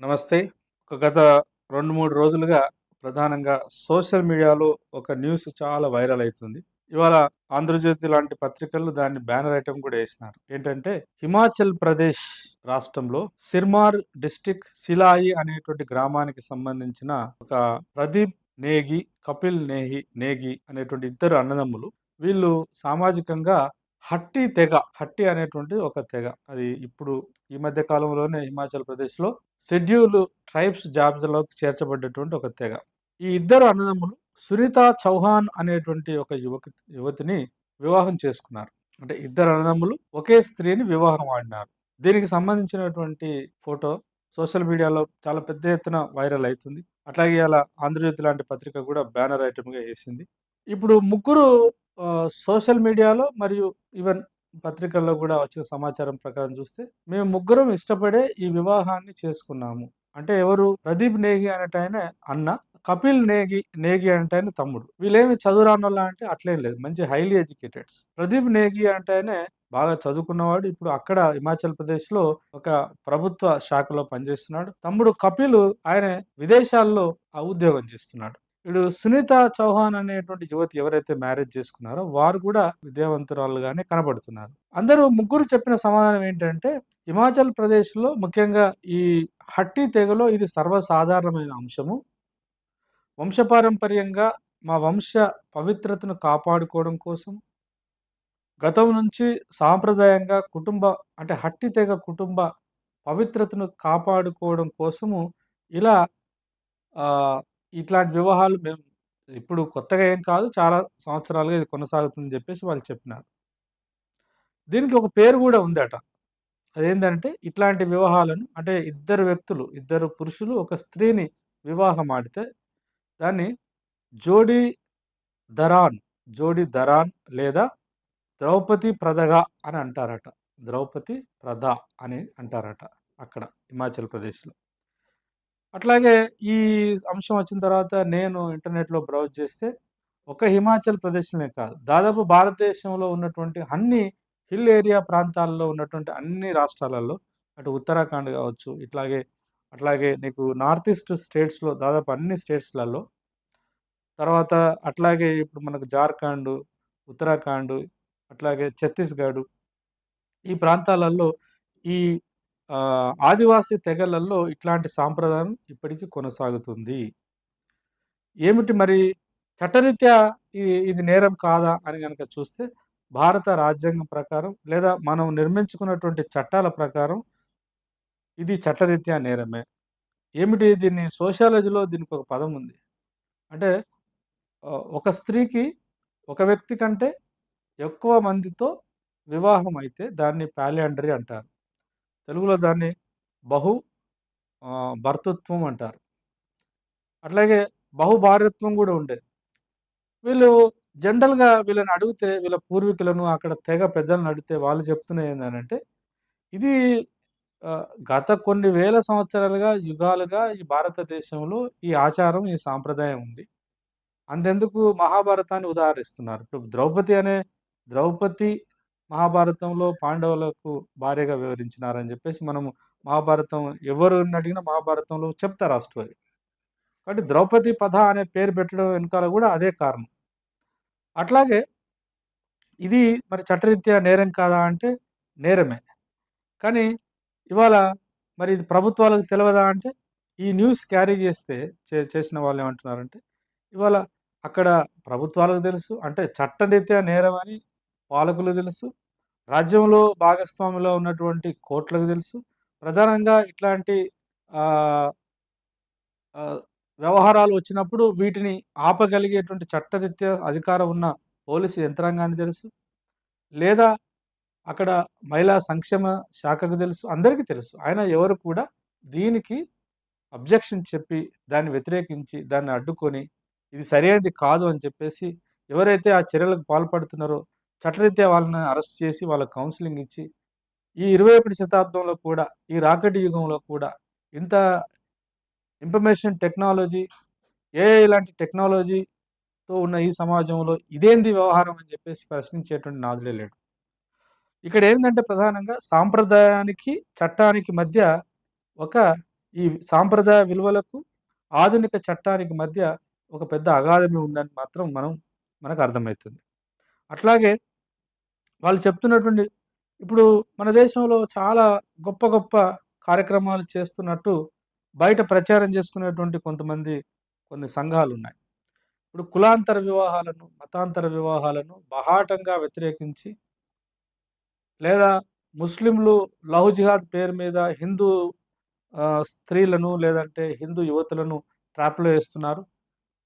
నమస్తే. ఒక గత 2, 3 రోజులుగా ప్రధానంగా సోషల్ మీడియాలో ఒక న్యూస్ చాలా వైరల్ అవుతుంది ఇవాళ 'ఆంధ్రజ్యోతి' లాంటి పత్రికలు దాన్ని బ్యానర్ ఐటమ్ కూడా వేసినారు ఏంటంటే హిమాచల్ ప్రదేశ్ రాష్ట్రంలో సిర్మార్ డిస్టిక్ సిలాయి అనేటువంటి గ్రామానికి సంబంధించిన ఒక ప్రదీప్ నేగి, కపిల్ నేహి నేగి అనేటువంటి ఇద్దరు అన్నదమ్ములు. వీళ్ళు సామాజికంగా హట్టి తెగ, హట్టి అనేటువంటి ఒక తెగ. అది ఇప్పుడు ఈ మధ్య కాలంలోనే హిమాచల్ ప్రదేశ్‌లో షెడ్యూల్ ట్రైబ్స్ జాబితాలోకి చేర్చబడ్డటువంటి ఒక తెగ. ఈ ఇద్దరు అన్నదమ్ములు సునీత చౌహాన్ అనేటువంటి ఒక యువక యువతిని వివాహం చేసుకున్నారు. అంటే ఇద్దరు అన్నదమ్ములు ఒకే స్త్రీని వివాహం ఆడినారు. దీనికి సంబంధించినటువంటి ఫోటో సోషల్ మీడియాలో చాలా పెద్ద ఎత్తున వైరల్ అవుతుంది అట్లాగే అలా 'ఆంధ్రజ్యోతి' లాంటి పత్రిక కూడా బ్యానర్ ఐటమ్గా వేసింది ఇప్పుడు ముగ్గురు సోషల్ మీడియాలో మరియు ఈవెన్ పత్రికల్లో కూడా వచ్చిన సమాచారం ప్రకారం చూస్తే, మేము ముగ్గురం ఇష్టపడే ఈ వివాహాన్ని చేసుకున్నాము. అంటే ఎవరు? ప్రదీప్ నేగి అనేటాయన అన్న, కపిల్ నేగి నేగి ఆయన తమ్ముడు. వీళ్ళేమి చదువు అంటే అట్లేం లేదు. మంచి హైలీ ఎడ్యుకేటెడ్స్. ప్రదీప్ నేగి అంటాయనే బాగా చదువుకున్నవాడు. ఇప్పుడు అక్కడ హిమాచల్ ప్రదేశ్‌లో ఒక ప్రభుత్వ శాఖలో పనిచేస్తున్నాడు. తమ్ముడు కపిల్ ఆయన విదేశాల్లో ఆ ఉద్యోగం చేస్తున్నాడు. ఇప్పుడు సునీత చౌహాన్ అనేటువంటి యువతి ఎవరైతే మ్యారేజ్ చేసుకున్నారో వారు కూడా విద్యావంతురాలుగానే కనబడుతున్నారు అందరూ ముగ్గురు చెప్పిన సమాధానం ఏంటంటే, హిమాచల్ ప్రదేశ్‌లో ముఖ్యంగా ఈ హట్టి తెగలో ఇది సర్వసాధారణమైన అంశము. వంశపారంపర్యంగా మా వంశ పవిత్రతను కాపాడుకోవడం కోసం గతం నుంచి సాంప్రదాయంగా కుటుంబ అంటే హట్టి తెగ కుటుంబ పవిత్రతను కాపాడుకోవడం కోసము ఇలా ఇట్లాంటి వివాహాలు మేము ఇప్పుడు కొత్తగా ఏం కాదు. చాలా సంవత్సరాలుగా ఇది కొనసాగుతుందని చెప్పేసి వాళ్ళు చెప్పినారు. దీనికి ఒక పేరు కూడా ఉందట. అదేంటంటే ఇట్లాంటి వివాహాలను అంటే ఇద్దరు వ్యక్తులు, ఇద్దరు పురుషులు ఒక స్త్రీని వివాహం ఆడితే దాన్ని జోడీ దరాన్, జోడీ దరాన్ లేదా ద్రౌపది ప్రదగ అని అంటారట. ద్రౌపది ప్రద అని అంటారట అక్కడ హిమాచల్ ప్రదేశ్‌లో. అట్లాగే ఈ అంశం వచ్చిన తర్వాత నేను ఇంటర్నెట్‌లో బ్రౌజ్ చేస్తే ఒక హిమాచల్ ప్రదేశ్‌లోనే కాదు. దాదాపు భారతదేశంలో ఉన్నటువంటి అన్ని హిల్ ఏరియా ప్రాంతాల్లో ఉన్నటువంటి అన్ని రాష్ట్రాలలో అటు ఉత్తరాఖండ్ కావచ్చు, ఇట్లాగే అట్లాగే నీకు నార్త్ ఈస్ట్ స్టేట్స్‌లో దాదాపు అన్ని స్టేట్స్‌లలో తర్వాత అట్లాగే ఇప్పుడు మనకు జార్ఖండ్, ఉత్తరాఖండ్, అట్లాగే ఛత్తీస్‌గఢ్ ఈ ప్రాంతాలలో ఈ ఆదివాసీ తెగలల్లో ఇట్లాంటి సాంప్రదాయం ఇప్పటికీ కొనసాగుతుంది. ఏమిటి మరి చట్టరీత్యా ఇది నేరం కాదా అని కనుక చూస్తే భారత రాజ్యాంగం ప్రకారం లేదా మనం నిర్మించుకున్నటువంటి చట్టాల ప్రకారం ఇది చట్టరీత్యా నేరమే. ఏమిటి దీన్ని సోషాలజీలో దీనికి ఒక పదం ఉంది. అంటే ఒక స్త్రీకి ఒక వ్యక్తి కంటే ఎక్కువ మందితో వివాహం అయితే దాన్ని పాలియాండరీ అంటారు. తెలుగులో దాన్ని బహు భర్తృత్వం అంటారు. అట్లాగే బహుభార్యత్వం కూడా ఉండేది. వీళ్ళు జనరల్‌గా వీళ్ళని అడిగితే వీళ్ళ పూర్వీకులను అక్కడ తెగ పెద్దలను అడిగితే వాళ్ళు చెప్తున్నది ఏంటంటే ఇది గత కొన్ని వేల సంవత్సరాలుగా, యుగాలుగా ఈ భారతదేశంలో ఈ ఆచారం, ఈ సాంప్రదాయం ఉంది. అంతెందుకు మహాభారతాన్ని ఉదాహరిస్తున్నారు. ఇప్పుడు ద్రౌపది అనే ద్రౌపది మహాభారతంలో పాండవులకు భార్యగా వివరించినారని చెప్పేసి మనము మహాభారతం ఎవరు అడిగినా మహాభారతంలో చెప్తారు ఆ స్టోరీ. కాబట్టి ద్రౌపది పద అనే పేరు పెట్టడం వెనకాల కూడా అదే కారణం. అట్లాగే ఇది మరి చట్టరీత్యా నేరం కాదా అంటే నేరమే. కానీ ఇవాళ మరి ఇది ప్రభుత్వాలకు తెలియదా అంటే ఈ న్యూస్ క్యారీ చేస్తే చే చేసిన వాళ్ళు ఏమంటున్నారంటే, ఇవాళ అక్కడ ప్రభుత్వాలకు తెలుసు. అంటే చట్టరీత్యా నేరం అని పాలకులకు తెలుసు. రాజ్యంలో భాగస్వామిలో ఉన్నటువంటి కోర్టులకు తెలుసు. ప్రధానంగా ఇట్లాంటి వ్యవహారాలు వచ్చినప్పుడు వీటిని ఆపగలిగేటువంటి చట్టరీత్యా అధికారం ఉన్న పోలీసు యంత్రాంగానికి తెలుసు. లేదా అక్కడ మహిళా సంక్షేమ శాఖకు తెలుసు. అందరికీ తెలుసు. ఆయన ఎవరు కూడా దీనికి అబ్జెక్షన్ చెప్పి, దాన్ని వ్యతిరేకించి, దాన్ని అడ్డుకొని, ఇది సరైనది కాదు అని చెప్పేసి ఎవరైతే ఆ చర్యలకు పాల్పడుతున్నారో చట్టరీత్యా వాళ్ళని అరెస్ట్ చేసి వాళ్ళకి కౌన్సిలింగ్ ఇచ్చి, ఈ 21 శతాబ్దంలో కూడా, ఈ రాకెట్ యుగంలో కూడా ఇంత ఇన్ఫర్మేషన్ టెక్నాలజీ, ఏఐ లాంటి టెక్నాలజీతో ఉన్న ఈ సమాజంలో ఇదేంది వ్యవహారం అని చెప్పేసి ప్రశ్నించేటువంటి నాదులే లేడు. ఇక్కడ ఏంటంటే ప్రధానంగా సాంప్రదాయానికి, చట్టానికి మధ్య ఒక ఈ సాంప్రదాయ విలువలకు, ఆధునిక చట్టానికి మధ్య ఒక పెద్ద అగాధమి ఉందని మాత్రం మనం మనకు అర్థమవుతుంది అట్లాగే వాళ్ళు చెప్తున్నటువంటి ఇప్పుడు మన దేశంలో చాలా గొప్ప గొప్ప కార్యక్రమాలు చేస్తున్నట్టు బయట ప్రచారం చేసుకునేటువంటి కొంతమంది కొన్ని సంఘాలు ఉన్నాయి ఇప్పుడు కులాంతర వివాహాలను, మతాంతర వివాహాలను బహాటంగా వ్యతిరేకించి లేదా ముస్లింలు లవ్ జిహాద్ పేరు మీద హిందూ స్త్రీలను లేదంటే హిందూ యువతులను ట్రాప్‌లో వేస్తున్నారు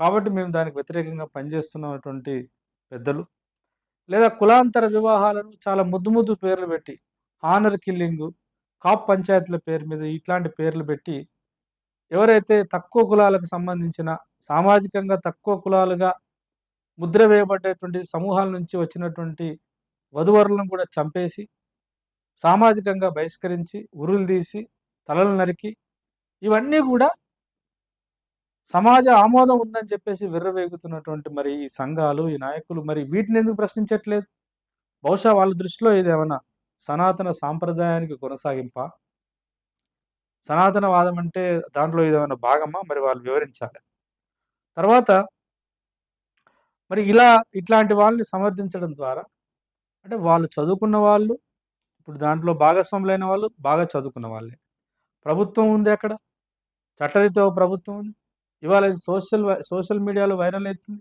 కాబట్టి మేము దానికి వ్యతిరేకంగా పనిచేస్తున్నటువంటి పెద్దలు. లేదా కులాంతర వివాహాలను చాలా ముద్దు ముద్దు పేర్లు పెట్టి హానర్ కిల్లింగు, కాప్ పంచాయతీల పేరు మీద ఇట్లాంటి పేర్లు పెట్టి ఎవరైతే తక్కువ కులాలకు సంబంధించిన సామాజికంగా తక్కువ కులాలుగా ముద్ర వేయబడ్డటువంటి సమూహాల నుంచి వచ్చినటువంటి వధూవరులను కూడా చంపేసి, సామాజికంగా బహిష్కరించి, ఉరులు తీసి, తలలు నరికి ఇవన్నీ కూడా సమాజ ఆమోదం ఉందని చెప్పేసి విర్రవేగుతున్నటువంటి మరి ఈ సంఘాలు, ఈ నాయకులు మరి వీటిని ఎందుకు ప్రశ్నించట్లేదు? బహుశా వాళ్ళ దృష్టిలో ఇది ఏమైనా సనాతన సాంప్రదాయానికి కొనసాగింపా? సనాతనవాదం అంటే దాంట్లో ఏమైనా భాగమా? మరి వాళ్ళు వివరించాలి. తర్వాత మరి ఇలా ఇట్లాంటి వాళ్ళని సమర్థించడం ద్వారా అంటే వాళ్ళు చదువుకున్న వాళ్ళు, ఇప్పుడు దాంట్లో భాగస్వాములైన వాళ్ళు బాగా చదువుకున్న వాళ్ళే. ప్రభుత్వం ఉంది అక్కడ. చట్టరీత్యా ప్రభుత్వం ఉంది. ఇవాళ ఇది సోషల్ సోషల్ మీడియాలో వైరల్ అవుతుంది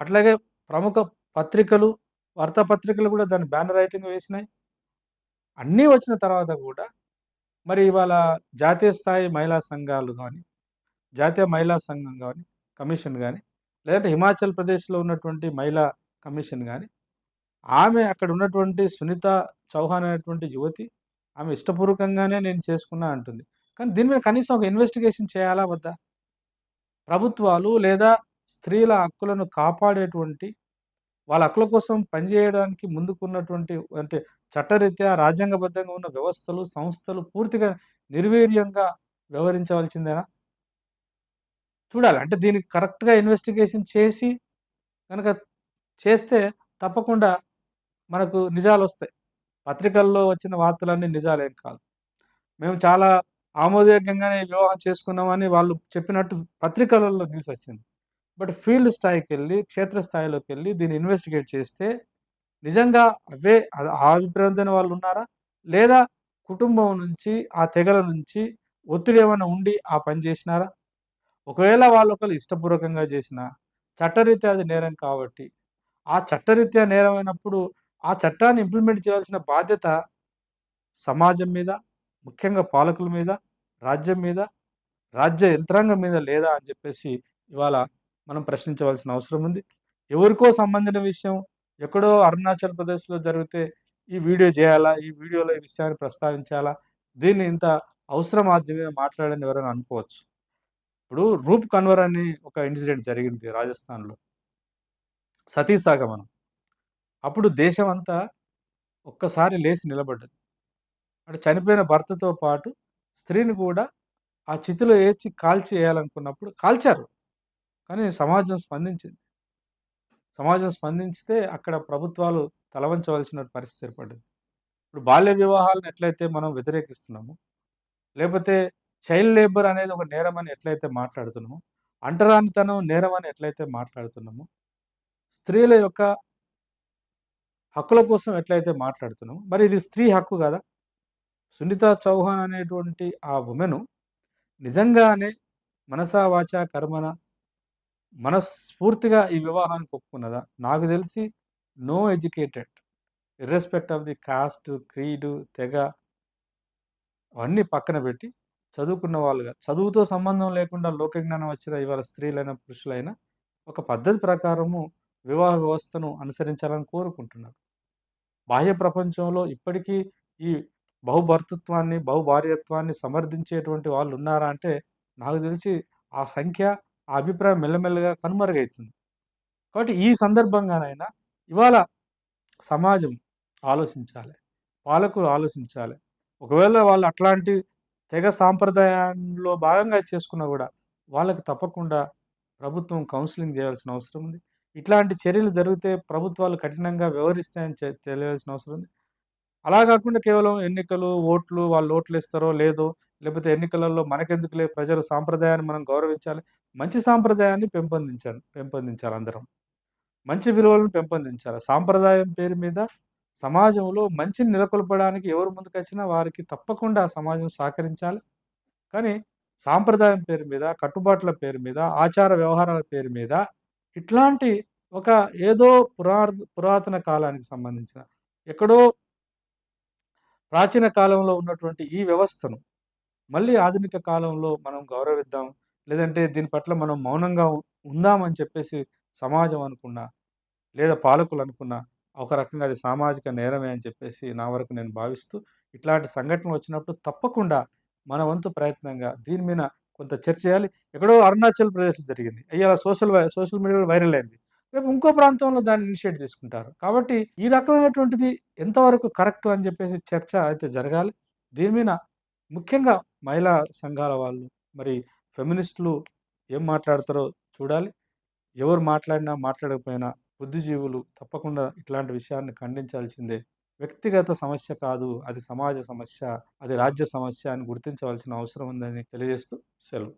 అట్లాగే ప్రముఖ పత్రికలు, వార్తాపత్రికలు కూడా దాన్ని బ్యానర్ రైటింగ్ వేసినాయి. అన్నీ వచ్చిన తర్వాత కూడా మరి ఇవాళ జాతీయ స్థాయి మహిళా సంఘాలు కానీ జాతీయ మహిళా సంఘం కానీ కమిషన్ కానీ లేదంటే హిమాచల్ ప్రదేశ్‌లో ఉన్నటువంటి మహిళా కమిషన్ కానీ ఆమె అక్కడ ఉన్నటువంటి సునీత చౌహాన్ అనేటువంటి యువతి ఆమె ఇష్టపూర్వకంగానే నేను చేసుకున్నా అంటుంది. కానీ దీని మీద కనీసం ఒక ఇన్వెస్టిగేషన్ చేయాలా వద్దా? ప్రభుత్వాలు లేదా స్త్రీల హక్కులను కాపాడేటువంటి వాళ్ళ హక్కుల కోసం పనిచేయడానికి ముందుకున్నటువంటి అంటే చట్టరీత్యా రాజ్యాంగబద్ధంగా ఉన్న వ్యవస్థలు, సంస్థలు పూర్తిగా నిర్వీర్యంగా వ్యవహరించవలసిందేనా? చూడాలి. అంటే దీనికి కరెక్ట్‌గా ఇన్వెస్టిగేషన్ చేసి కనుక చేస్తే తప్పకుండా మనకు నిజాలు వస్తాయి పత్రికల్లో వచ్చిన వార్తలన్నీ నిజాలేం కాదు. మేము చాలా ఆమోదయోగ్యంగానే వివాహం చేసుకున్నామని వాళ్ళు చెప్పినట్టు పత్రికలలో న్యూస్ వచ్చింది. బట్ ఫీల్డ్ స్థాయికి వెళ్ళి క్షేత్రస్థాయిలోకి వెళ్ళి దీన్ని ఇన్వెస్టిగేట్ చేస్తే నిజంగా అవే ఆ అభిప్రాయంతో వాళ్ళు ఉన్నారా లేదా కుటుంబం నుంచి, ఆ తెగల నుంచి ఒత్తిడి ఏమైనా ఉండి ఆ పని చేసినారా? ఒకవేళ వాళ్ళు ఒకరు ఇష్టపూర్వకంగా చేసిన చట్టరీత్యా అది నేరం కాబట్టి, ఆ చట్టరీత్యా నేరమైనప్పుడు ఆ చట్టాన్ని ఇంప్లిమెంట్ చేయాల్సిన బాధ్యత సమాజం మీద, ముఖ్యంగా పాలకుల మీద, రాజ్యం మీద, రాజ్య యంత్రాంగం మీద లేదా అని చెప్పేసి ఇవాళ మనం ప్రశ్నించవలసిన అవసరం ఉంది. ఎవరికో సంబంధించిన విషయం ఎక్కడో అరుణాచల్ ప్రదేశ్‌లో జరిగితే ఈ వీడియో చేయాలా? ఈ వీడియోలో ఈ విషయాన్ని ప్రస్తావించాలా? దీన్ని ఇంత అవసరం మాధ్యమే మీద మాట్లాడని ఎవరైనా అనుకోవచ్చు. ఇప్పుడు రూప్ కన్వర్ అని ఒక ఇన్సిడెంట్ జరిగింది రాజస్థాన్‌లో. సతీసాగమనం అప్పుడు అప్పుడు అంతా ఒక్కసారి లేచి నిలబడ్డది. అంటే చనిపోయిన భర్తతో పాటు స్త్రీని కూడా ఆ చితిలో ఏచి కాల్చేయాలనుకున్నప్పుడు కాల్చారు. కానీ సమాజం స్పందించింది. సమాజం స్పందించితే అక్కడ ప్రభుత్వాలు తలవంచవలసిన పరిస్థితి ఏర్పడింది ఇప్పుడు బాల్య వివాహాలను ఎట్లయితే మనం వ్యతిరేకిస్తున్నామో, లేకపోతే చైల్డ్ లేబర్ అనేది ఒక నేరం అని ఎట్లయితే మాట్లాడుతున్నామో, అంటరానితనం నేరం అని ఎట్లయితే మాట్లాడుతున్నామో, స్త్రీల యొక్క హక్కుల కోసం ఎట్లయితే మాట్లాడుతున్నామో, మరి ఇది స్త్రీ హక్కు కదా సునీత చౌహాన్ అనేటువంటి ఆ ఉమెను నిజంగానే మనసా వాచ కర్మణ మనస్ఫూర్తిగా ఈ వివాహానికి ఒప్పుకున్నదా? నాకు తెలిసి no educated irrespective of the caste, creed, తెగ అవన్నీ పక్కన పెట్టి చదువుకున్న వాళ్ళుగా చదువుతో సంబంధం లేకుండా లోకజ్ఞానం వచ్చిన ఇవాళ స్త్రీలైనా, పురుషులైనా ఒక పద్ధతి ప్రకారము వివాహ వ్యవస్థను అనుసరించాలని కోరుకుంటున్నారు. బాహ్య ప్రపంచంలో ఇప్పటికీ ఈ బహుభర్తృత్వాన్ని, బహుభార్యత్వాన్ని సమర్థించేటువంటి వాళ్ళున్నారా అంటే నాకు తెలిసి ఆ సంఖ్య, ఆ అభిప్రాయం మెల్లమెల్లగా కనుమరుగైతుంది. కాబట్టి ఈ సందర్భంగానైనా ఇవాళ సమాజం ఆలోచించాలి. పాలకులు ఆలోచించాలి. ఒకవేళ వాళ్ళు అట్లాంటి తెగ సాంప్రదాయంలో భాగంగా చేసుకున్నా కూడా వాళ్ళకి తప్పకుండా ప్రభుత్వం కౌన్సిలింగ్ చేయాల్సిన అవసరం ఉంది. ఇట్లాంటి చర్యలు జరిగితే ప్రభుత్వాలు కఠినంగా వ్యవహరిస్తాయని తెలియాల్సిన అవసరం ఉంది. అలా కాకుండా కేవలం ఎన్నికలు, ఓట్లు వాళ్ళు ఓట్లు ఇస్తారో లేదో, లేకపోతే ఎన్నికలలో మనకెందుకులే ప్రజల సాంప్రదాయాన్ని మనం గౌరవించాలి. మంచి సాంప్రదాయాన్ని పెంపొందించాలి పెంపొందించాలి అందరం. మంచి విలువలను పెంపొందించాలి. సాంప్రదాయం పేరు మీద సమాజంలో మంచిని నెలకొల్పడానికి ఎవరు ముందుకొచ్చినా వారికి తప్పకుండా సమాజం సహకరించాలి. కానీ సాంప్రదాయం పేరు మీద, కట్టుబాట్ల పేరు మీద, ఆచార వ్యవహారాల పేరు మీద ఇట్లాంటి ఒక ఏదో పురా పురాతన కాలానికి సంబంధించిన ఎక్కడో ప్రాచీన కాలంలో ఉన్నటువంటి ఈ వ్యవస్థను మళ్ళీ ఆధునిక కాలంలో మనం గౌరవిద్దాం. లేదంటే దీని పట్ల మనం మౌనంగా ఉందామని చెప్పేసి సమాజం అనుకున్నా, లేదా పాలకులు అనుకున్నా, ఒక రకంగా అది సామాజిక నేరమే అని చెప్పేసి నా వరకు నేను భావిస్తూ, ఇట్లాంటి సంఘటనలు వచ్చినప్పుడు తప్పకుండా మన వంతు ప్రయత్నంగా దీని మీద కొంత చర్చ చేయాలి. ఎక్కడో అరుణాచల్ ప్రదేశ్‌లో జరిగింది. ఇయాల సోషల్ వై సోషల్ మీడియాలో వైరల్ అయింది. రేపు ఇంకో ప్రాంతంలో దాన్ని ఇనిషియేట్ తీసుకుంటారు. కాబట్టి ఈ రకమైనటువంటిది ఎంతవరకు కరెక్ట్ అని చెప్పేసి చర్చ అయితే జరగాలి. దీని మీద ముఖ్యంగా మహిళా సంఘాల వాళ్ళు, మరి ఫెమినిస్టులు ఏం మాట్లాడతారో చూడాలి. ఎవరు మాట్లాడినా, మాట్లాడకపోయినా బుద్ధిజీవులు తప్పకుండా ఇట్లాంటి విషయాన్ని ఖండించాల్సిందే. వ్యక్తిగత సమస్య కాదు. అది సమాజ సమస్య. అది రాజ్య సమస్య అని గుర్తించవలసిన అవసరం ఉందని తెలియజేస్తూ సెలవు.